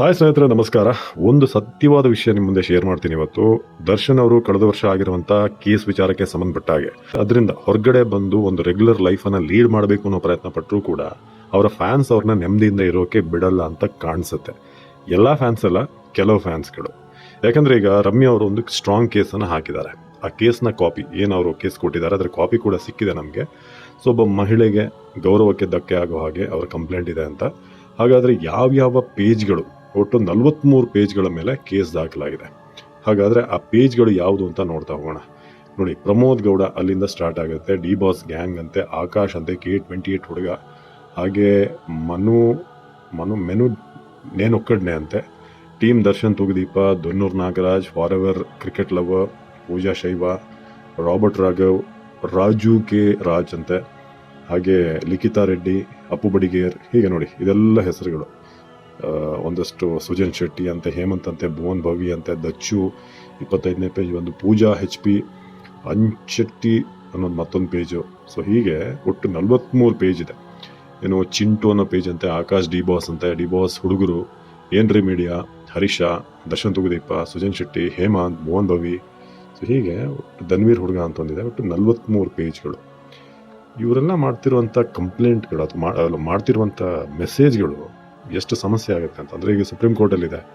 Hi ಸ್ನೇಹಿತರೆ, ನಮಸ್ಕಾರ. ಒಂದು ಸತ್ಯವಾದ ವಿಷಯ ನಿಮ್ಮ ಮುಂದೆ ಶೇರ್ ಮಾಡ್ತೀನಿ ಇವತ್ತು. ದರ್ಶನ್ ಅವರು ಕಳೆದ ವರ್ಷ ಆಗಿರುವಂತ ಕೇಸ್ ವಿಚಾರಕ್ಕೆ ಸಂಬಂಧಪಟ್ಟ ಹಾಗೆ. ಅದರಿಂದ ಹೊರಗಡೆ ಬಂದು ಒಂದು ರೆಗ್ಯುಲರ್ ಲೈಫ್ ಅನ್ನ ಲೀಡ್ ಮಾಡಬೇಕು ಅನ್ನೋ ಪ್ರಯತ್ನ ಪಟ್ಟರು ಕೂಡ ಅವರ ಫ್ಯಾನ್ಸ್ ಅವ್ರನ್ನ ನೆಮ್ಮದಿಯಿಂದ ಇರೋಕೆ ಬಿಡಲ್ಲ ಅಂತ ಕಾಣಿಸುತ್ತೆ. ಎಲ್ಲಾ ಫ್ಯಾನ್ಸ್ ಅಲ್ಲ, ಕೆಲವು ಫ್ಯಾನ್ಸ್ಗಳು ಯಾಕಂದ್ರೆ ಈಗ ರಮ್ಯ ಅವರು ಒಂದು ಸ್ಟ್ರಾಂಗ್ ಕೇಸನ್ನು ಹಾಕಿದ್ದಾರೆ. ಆ ಕೇಸ್ನ ಕಾಪಿ ಏನು ಅವರು ಕೇಸ್ ಕೊಟ್ಟಿದ್ದಾರೆ, ಅದರ ಕಾಪಿ ಕೂಡ ಸಿಕ್ಕಿದೆ ನಮಗೆ. ಸೊ ಒಬ್ಬ ಮಹಿಳೆಗೆ ಗೌರವಕ್ಕೆ ಧಕ್ಕೆ ಆಗೋ ಹಾಗೆ ಅವರ ಕಂಪ್ಲೇಂಟ್ ಇದೆ ಅಂತ. ಹಾಗಾದರೆ ಯಾವ್ಯಾವ ಪೇಜ್ಗಳು ಒಟ್ಟು ನಲವತ್ತ್ಮೂರು ಪೇಜ್ಗಳ ಮೇಲೆ ಕೇಸ್ ದಾಖಲಾಗಿದೆ. ಹಾಗಾದರೆ ಆ ಪೇಜ್ಗಳು ಯಾವುದು ಅಂತ ನೋಡ್ತಾ ಹೋಗೋಣ. ನೋಡಿ, ಪ್ರಮೋದ್ ಗೌಡ ಅಲ್ಲಿಂದ ಸ್ಟಾರ್ಟ್ ಆಗುತ್ತೆ. ಡಿ ಬಾಸ್ ಗ್ಯಾಂಗ್ ಅಂತೆ, ಆಕಾಶ್ ಅಂತೆ, ಕೆ ಟ್ವೆಂಟಿ ಏಟ್ ಹುಡುಗ, ಹಾಗೆ ಮನು ಮನು, ಮೆನು ನೇನೊಕ್ಕಡ್ನೆ ಅಂತೆ. Team Darshan Thoogudeepa, Donnur Nagaraj for ever cricket lover Pooja Shaiva, Robert Raghav, Raju K Raj ಅಂತೆ. ಹಾಗೆ ಲಿಖಿತಾ ರೆಡ್ಡಿ, ಅಪ್ಪು ಬಡಿಗೇರ್, ಹೀಗೆ ನೋಡಿ, ಇದೆಲ್ಲ ಹೆಸರುಗಳು. ಒಂದಷ್ಟು ಸುಜನ್ ಶೆಟ್ಟಿ ಅಂತೆ ಹೇಮಂತ್ ಅಂತೆ, ಭುವನ್ ಭವಿ ಅಂತೆ, ದಚ್ಚು, ಇಪ್ಪತ್ತೈದನೇ ಪೇಜ್ ಒಂದು ಪೂಜಾ ಹೆಚ್ ಪಿ ಅಂಚೆಟ್ಟಿ ಅನ್ನೋದು ಮತ್ತೊಂದು ಪೇಜು. ಸೊ ಹೀಗೆ ಒಟ್ಟು ನಲ್ವತ್ತ್ಮೂರು ಪೇಜ್ ಇದೆ. ಏನು ಚಿಂಟು ಅನ್ನೋ ಪೇಜ್ ಅಂತೆ, ಆಕಾಶ್ ಡಿ ಬಾಸ್ ಅಂತೆ. ಡಿ ಬಾಸ್ ಹುಡುಗರು ಏನ್ರಿ ಮೀಡಿಯಾ, ಹರೀಶ ದರ್ಶನ್ ತುಗುದೀಪ ಸುಜನ್ ಶೆಟ್ಟಿ, ಹೇಮಂತ್ ಮೋಹನ್ ಭವಿ. ಸೊ ಹೀಗೆ ಧನ್ವೀರ್ ಹುಡುಗ ಅಂತ ಒಂದಿದೆ. ಒಟ್ಟು ನಲ್ವತ್ತ್ಮೂರು ಪೇಜ್ಗಳು. ಇವರೆಲ್ಲ ಮಾಡ್ತಿರುವಂಥ ಕಂಪ್ಲೇಂಟ್ಗಳು ಅಥವಾ ಮಾಡ್ತಿರುವಂಥ ಮೆಸೇಜ್ಗಳು ಎಷ್ಟು ಸಮಸ್ಯೆ ಆಗುತ್ತೆ ಅಂತ. ಅಂದರೆ ಈಗ ಸುಪ್ರೀಂ ಕೋರ್ಟಲ್ಲಿದೆ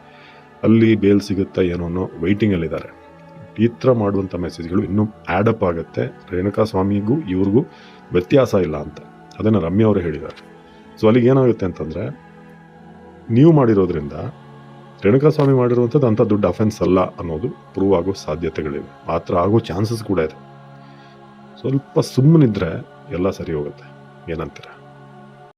ಅಲ್ಲಿ ಬೇಲ್ ಸಿಗುತ್ತಾ ಏನೋ ಅನ್ನೋ ವೈಟಿಂಗಲ್ಲಿದ್ದಾರೆ ಈ ಥರ ಮಾಡುವಂಥ ಮೆಸೇಜ್ಗಳು ಇನ್ನೂ ಆ್ಯಡಪ್ ಆಗುತ್ತೆ. ರೇಣುಕಾ ಸ್ವಾಮಿಗೂ, ಇವ್ರಿಗೂ ವ್ಯತ್ಯಾಸ ಇಲ್ಲ ಅಂತ. ಅದನ್ನು ರಮ್ಯ ಅವರು ಹೇಳಿದ್ದಾರೆ. ಸೊ ಅಲ್ಲಿಗೆ ಏನಾಗುತ್ತೆ ಅಂತಂದರೆ, ನೀವು ಮಾಡಿರೋದ್ರಿಂದ, ರೇಣುಕಾ ಸ್ವಾಮಿ ಮಾಡಿರುವಂಥದ್ದು ಅಂಥ ದೊಡ್ಡ ಅಫೆನ್ಸ್ ಅಲ್ಲ ಅನ್ನೋದು ಪ್ರೂವ್ ಆಗೋ ಸಾಧ್ಯತೆಗಳಿವೆ. ಆ ಆಗೋ ಚಾನ್ಸಸ್ ಕೂಡ ಇದೆ. ಸ್ವಲ್ಪ ಸುಮ್ಮನಿದ್ರೆ ಎಲ್ಲ ಸರಿ ಹೋಗುತ್ತೆ. ಏನಂತೀರ?